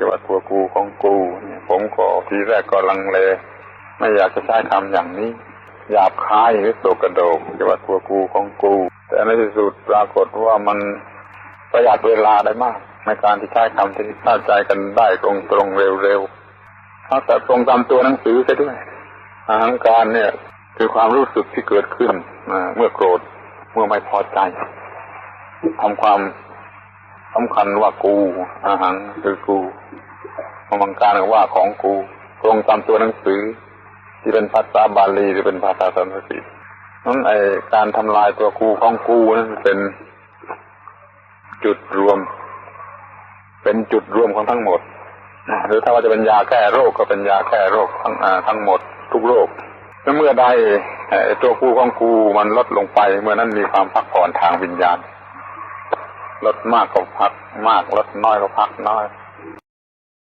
จะว่าตัวกูของกูผมก็ทีแรกก็ลังเล ไม่อยากจะใช้คำอย่างนี้หยาบคายหรือโตกระโดกจะว่าตัวกูของกู แต่ในที่สุดปรากฏว่ามันประหยัดเวลาได้มาก ในการที่ใช้คำที่เข้าใจกันได้ตรงตรงๆเร็วๆเอาแต่ตรงตามตัวหนังสือซะด้วยอาหังการเนี่ยคือความรู้สึกที่เกิดขึ้นเมื่อโกรธเมื่อไม่พอใจทำความ สำคัญว่ากู อาหังคือกูอมังการก็ว่าของกู ตรงตามตัวหนังสือ ที่เป็นภาษาบาลีหรือเป็นภาษาสันสกฤตนั้นไอการทำลายตัวกูของกูนั้นเป็นจุดรวม เป็นจุดรวมของทั้งหมดหรือถ้าว่าจะเป็นยาแก้โรคก็เป็นยาแก้โรคทั้งทั้งหมด ทุกโรคแล้วเมื่อใดไอ้ตัวกูของกูมันลดลงไป เมื่อนั้นมีความพักผ่อนทางวิญญาณ ลดมากก็พักมากลดน้อยก็พักน้อย